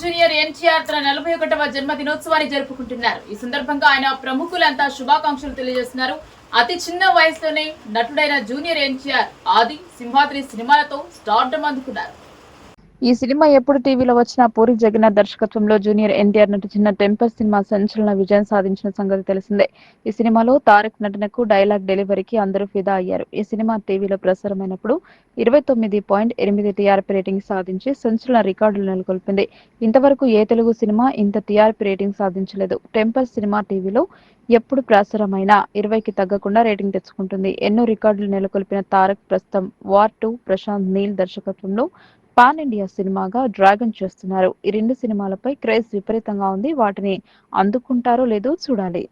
Junior NTR తన నలభై ఒకటవ జన్మదినోత్సవాన్ని జరుపుకుంటున్నారు. ఈ సందర్భంగా ఆయన ప్రముఖులంతా శుభాకాంక్షలు తెలియజేస్తున్నారు. అతి చిన్న వయసులోనే నటుడైన జూనియర్ ఎన్టీఆర్ ఆది సింహాద్రి సినిమాలతో స్టార్డమ్ అందుకున్నారు. ఈ సినిమా ఎప్పుడు టీవీలో వచ్చినా పూరి జగన్నాథ్ దర్శకత్వంలో జూనియర్ ఎన్టీఆర్ నటించిన టెంపర్ సినిమా సంచలన విజయం సాధించిన సంగతి తెలిసిందే. ఈ సినిమాలో తారక్ నటనకు డైలాగ్ డెలివరీకి అందరూ ఫిదా అయ్యారు. ఈ సినిమా టీవీలో ప్రసారమైనప్పుడు ఇరవై తొమ్మిది పాయింట్ ఎనిమిది టీఆర్పీ రేటింగ్ సాధించి సంచలన రికార్డులు నెలకొల్పింది. ఇంతవరకు ఏ తెలుగు సినిమా ఇంత టీఆర్పీ రేటింగ్ సాధించలేదు. టెంపర్ సినిమా టీవీలో ఎప్పుడు ప్రసారమైనా ఇరవైకి తగ్గకుండా రేటింగ్ తెచ్చుకుంటుంది. ఎన్నో రికార్డులు నెలకొల్పిన తారక్ ప్రస్తుతం వార్ టూ ప్రశాంత్ నీల్ దర్శకత్వంలో పాన్ ఇండియా సినిమాగా డ్రాగన్ చేస్తున్నారు. ఈ రెండు సినిమాలపై క్రేజ్ విపరీతంగా ఉంది. వాటిని అందుకుంటారో లేదో చూడాలి.